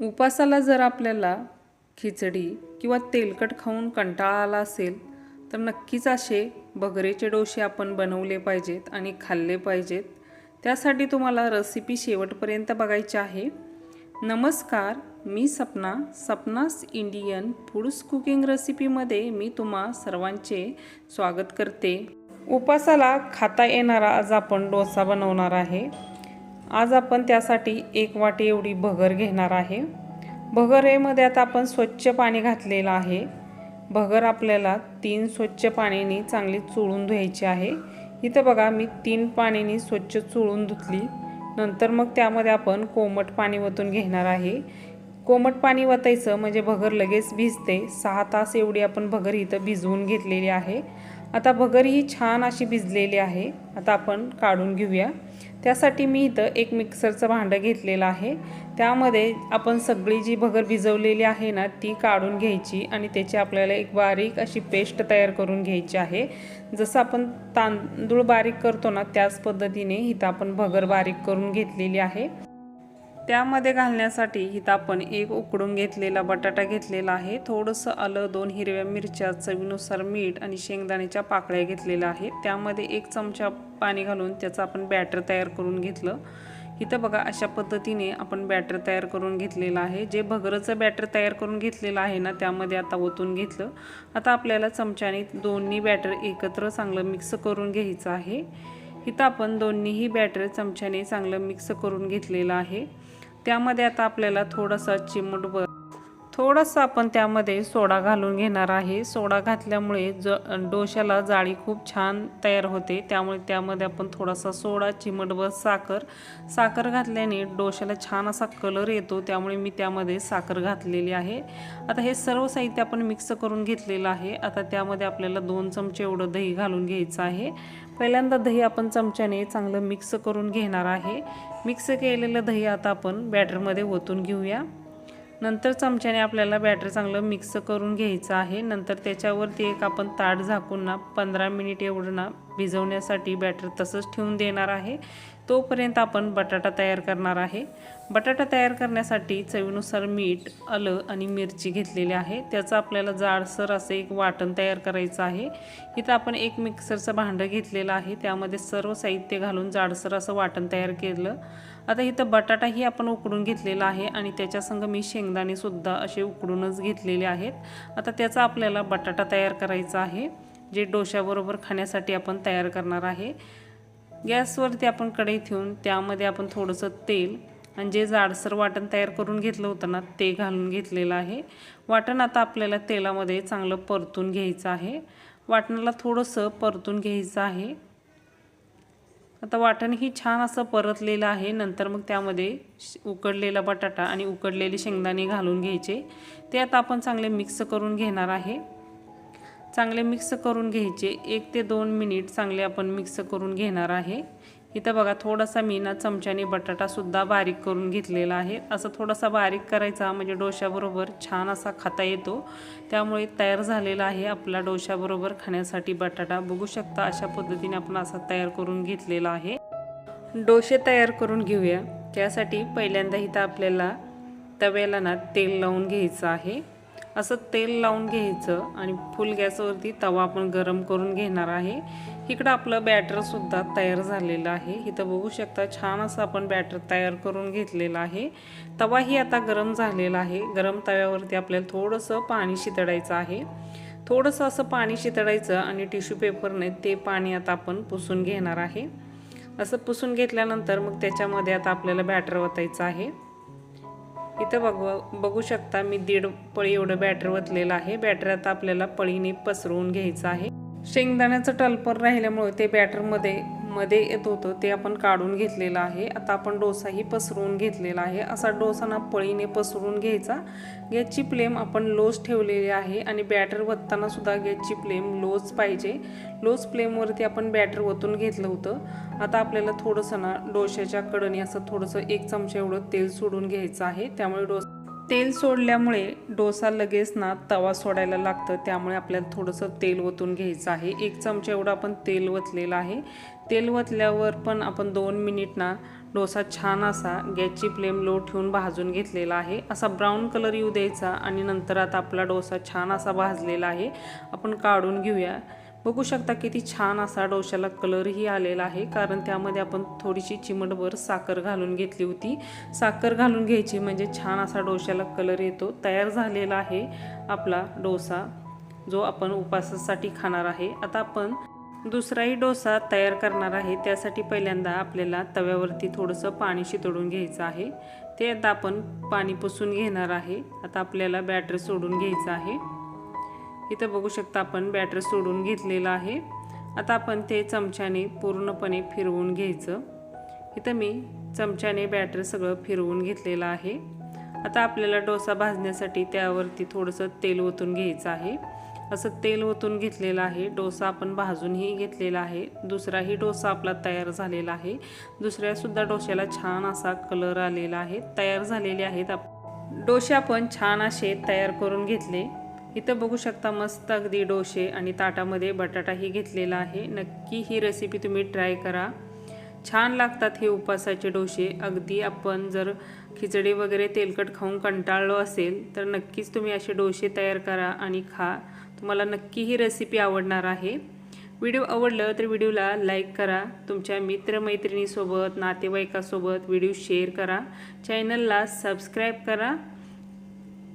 उपासाला जर आपल्याला खिचडी किंवा तेलकट खाऊन कंटाळा आला असेल तर नक्कीच असे बगरेचे डोसे आपण बनवले पाहिजेत आणि खाल्ले पाहिजेत. त्यासाठी तुम्हाला रेसिपी शेवटपर्यंत बघायची आहे. नमस्कार मी सपना सपनास इंडियन फूड्स कुकिंग रेसिपीमध्ये मी तुम्हा सर्वांचे स्वागत करते. उपासाला खाता येणारा आज आपण डोसा बनवणार आहे. आज आपण त्यासाठी एक वाटी एवढी भगर घेणार आहे. भगरेमध्ये आता आपण स्वच्छ पाणी घातलेलं आहे. भगर आपल्याला तीन स्वच्छ पाण्याने चांगली चोळून धुवायची आहे. इथं बघा मी तीन पाण्याने स्वच्छ चोळून धुतली. नंतर मग त्यामध्ये आपण कोमट पाणी वतून घेणार आहे. कोमट पाणी वतायचं म्हणजे भगर लगेच भिजते. सहा तास एवढी आपण भगर इथं भिजवून घेतलेली आहे. आता भगर ही छान अशी भिजलेली आहे. आता आपण काढून घेऊया. त्यासाठी मी इथं एक मिक्सरचं भांडं घेतलेलं आहे. त्यामध्ये आपण सगळी जी भगर भिजवलेली आहे ना ती काढून घ्यायची आणि त्याची आपल्याला एक बारीक अशी पेस्ट तयार करून घ्यायची आहे. जसं आपण तांदूळ बारीक करतो ना त्याच पद्धतीने इथं आपण भगर बारीक करून घेतलेली आहे. त्यामध्ये घालण्यासाठी इथं आपण एक उकडून घेतलेला बटाटा घेतलेला आहे. थोडंसं आलं दोन हिरव्या मिरच्या चवीनुसार मीठ आणि शेंगदाण्याच्या पाकळ्या घेतलेल्या आहेत. त्यामध्ये एक चमचा पाणी घालून त्याचं आपण बॅटर तयार करून घेतलं. इथं बघा अशा पद्धतीने आपण बॅटर तयार करून घेतलेलं आहे. जे भगरचं बॅटर तयार करून घेतलेलं आहे ना त्यामध्ये आता ओतून घेतलं. आता आपल्याला चमच्याने दोन्ही बॅटर एकत्र चांगलं मिक्स करून घ्यायचं आहे. इथं आपण दोन्हीही बॅटर चमच्याने चांगलं मिक्स करून घेतलेलं आहे. त्यामध्ये आता आपल्याला थोडासा चिमटभर थोडंसं आपण त्यामध्ये सोडा घालून घेणार आहे. सोडा घातल्यामुळे ज डोशाला जाळी खूप छान तयार होते. त्यामुळे त्यामध्ये आपण थोडासा सोडा चिमटभर साखर. साखर घातल्याने डोशाला छान असा कलर येतो. त्यामुळे मी त्यामध्ये साखर घातलेली आहे. आता हे सर्व साहित्य आपण मिक्स करून घेतलेलं आहे. आता त्यामध्ये आपल्याला दोन चमचे एवढं दही घालून घ्यायचं आहे. पहिल्यांदा दही आपण चमच्याने चांगलं मिक्स करून घेणार आहे. मिक्स केलेलं दही आता आपण बॅटरमध्ये ओतून घेऊया. नंतर चमच्याने आपल्याला बॅटर चांगलं मिक्स करून घ्यायचं आहे. नंतर त्याच्यावरती एक आपण ताट झाकून ना पंधरा मिनिट एवढं ना भिजवण्यासाठी बॅटर तसंच ठेवून देणार आहे. तोपर्यंत आपण बटाटा तयार करणार आहे. बटाटा तयार करण्यासाठी चवीनुसार मीठ आलं आणि मिरची घेतलेली आहे. त्याचं आपल्याला जाडसर असं एक वाटण तयार करायचं आहे. इथं आपण एक मिक्सरचं भांडं घेतलेलं आहे. त्यामध्ये सर्व साहित्य घालून जाडसर असं वाटण तयार केलं. आता इथं बटाटाही आपण उकडून घेतलेला आहे आणि त्याच्यासंग मी शेंगदाणेसुद्धा असे उकडूनच घेतलेले आहेत. आता त्याचा आपल्याला बटाटा तयार करायचा आहे. जे डोशाबरोबर खाण्यासाठी आपण तयार करणार आहे. गॅसवरती आपण कढई ठेवून त्यामध्ये आपण थोडंसं तेल आणि जे जाडसर वाटण तयार करून घेतलं होतं ना ते घालून घेतलेलं आहे. वाटण आता आपल्याला तेलामध्ये चांगलं परतून घ्यायचं आहे. वाटणाला थोडंसं परतून घ्यायचं आहे. आता वाटण ही छान असं परतलेलं आहे. नंतर मग त्यामध्ये उकडलेला बटाटा आणि उकडलेले शेंगदाणे घालून घ्यायचे. ते आता आपण चांगले मिक्स करून घेणार आहे. चांगले मिक्स करून घ्यायचे. एक ते दोन मिनिट चांगले आपण मिक्स करून घेणार आहे. इथं बघा थोडासा मी ना चमच्याने बटाटासुद्धा बारीक करून घेतलेला आहे. असं थोडासा बारीक करायचा म्हणजे डोशाबरोबर छान असा खाता येतो. त्यामुळे तयार झालेला आहे आपला डोशाबरोबर खाण्यासाठी बटाटा. बघू शकता अशा पद्धतीने आपण असा तयार करून घेतलेला आहे. डोसे तयार करून घेऊया. त्यासाठी पहिल्यांदा इथं आपल्याला तव्याला ना तेल लावून घ्यायचं आहे. असं तेल लावून घ्यायचं आणि फुल गॅसवरती तवा आपण गरम करून घेणार आहे. इकडं आपलं बॅटरसुद्धा तयार झालेलं आहे. इथं बघू शकता छान असं आपण बॅटर तयार करून घेतलेलं आहे. तवाही आता गरम झालेला आहे. गरम तव्यावरती आपल्याला थोडंसं पाणी शितडायचं आहे. थोडंसं असं पाणी शितडायचं आणि टिश्यू पेपरने ते पाणी आता आपण पुसून घेणार आहे. असं पुसून घेतल्यानंतर मग त्याच्यामध्ये आता आपल्याला बॅटर वतायचं आहे. इथं बघ बघू शकता मी दीड पळी एवढं बॅटर वतलेलं आहे. बॅटर आता आपल्याला पळीने पसरवून घ्यायचं आहे. शेंगदाण्याचं टलपर राहिल्यामुळे ते बॅटरमध्ये मध्ये येत होतं ते आपण काढून घेतलेलं आहे. आता आपण डोसाही पसरवून घेतलेला आहे. असा डोसा ना पळीने पसरून घ्यायचा. गॅसची फ्लेम आपण लोच ठेवलेली आहे आणि बॅटर वतताना सुद्धा गॅसची फ्लेम लोच पाहिजे. लोच फ्लेमवरती आपण बॅटर वतून घेतलं होतं. आता आपल्याला थोडंसं ना डोशाच्या कडणी असं थोडंसं एक चमचा एवढं तेल सोडून घ्यायचं आहे. त्यामुळे डोसा तेल सोडल्यामुळे डोसा लगेच ना तवा सोडायला लागतं. त्यामुळे आपल्याला थोडंसं तेल ओतून घ्यायचं आहे. एक चमचा एवढं आपण तेल वतलेलं आहे. तेल वतल्यावर पण आपण दोन मिनिट ना डोसा छान असा गॅसची फ्लेम लो ठेवून भाजून घेतलेला आहे. असा ब्राऊन कलर येऊ द्यायचा आणि नंतर आता आपला डोसा छान असा भाजलेला आहे. आपण काढून घेऊया. बघू शकता किती छान असा डोशाला कलरही आलेला आहे कारण त्यामध्ये आपण थोडीशी चिमटभर साखर घालून घेतली होती. साखर घालून घ्यायची म्हणजे छान असा डोशाला कलर येतो. तयार झालेला आहे आपला डोसा जो आपण उपासासाठी खाणार आहे. आता आपण दुसराही डोसा तयार करणार आहे. त्यासाठी पहिल्यांदा आपल्याला तव्यावरती थोडंसं पाणी शितळून घ्यायचं आहे. ते आता आपण पाणी पुसून घेणार आहे. आता आपल्याला बॅटर सोडून घ्यायचं आहे. इथं बघू शकता आपण बॅटर सोडून घेतलेलं आहे. आता आपण ते चमच्याने पूर्णपणे फिरवून घ्यायचं. इथं मी चमच्याने बॅटर सगळं फिरवून घेतलेलं आहे. आता आपल्याला डोसा भाजण्यासाठी त्यावरती थोडंसं तेल ओतून घ्यायचं आहे. असं तेल ओतून घेतलेलं आहे. डोसा आपण भाजूनही घेतलेला आहे. दुसराही डोसा आपला तयार झालेला आहे. दुसऱ्यासुद्धा डोश्याला छान असा कलर आलेला आहे. तयार झालेले आहेत आप डोसे आपण छान असे तयार करून घेतले. इथं बघू शकता मस्त अगदी डोसे आणि ताटामध्ये बटाटाही घेतलेला आहे. नक्की ही रेसिपी तुम्ही ट्राय करा. छान लागतात हे उपासाचे डोसे. अगदी आपण जर खिचडी वगैरे तेलकट खाऊन कंटाळलो असेल तर नक्कीच तुम्ही असे डोसे तयार करा आणि खा. तुम्हाला नक्की ही रेसिपी आवडणार आहे. व्हिडिओ आवडलं तर व्हिडिओला लाईक करा. तुमच्या मित्रमैत्रिणीसोबत नातेवाईकासोबत व्हिडिओ शेअर करा. चॅनलला सबस्क्राईब करा.